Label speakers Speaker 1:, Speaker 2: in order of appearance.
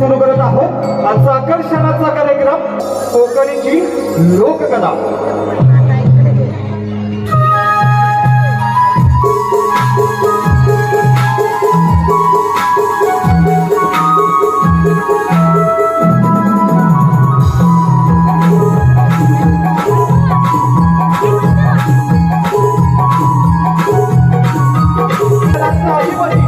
Speaker 1: सुरू करत आहोत. आजचा आकर्षणाचा कार्यक्रम कोकणीची लोककला. Everybody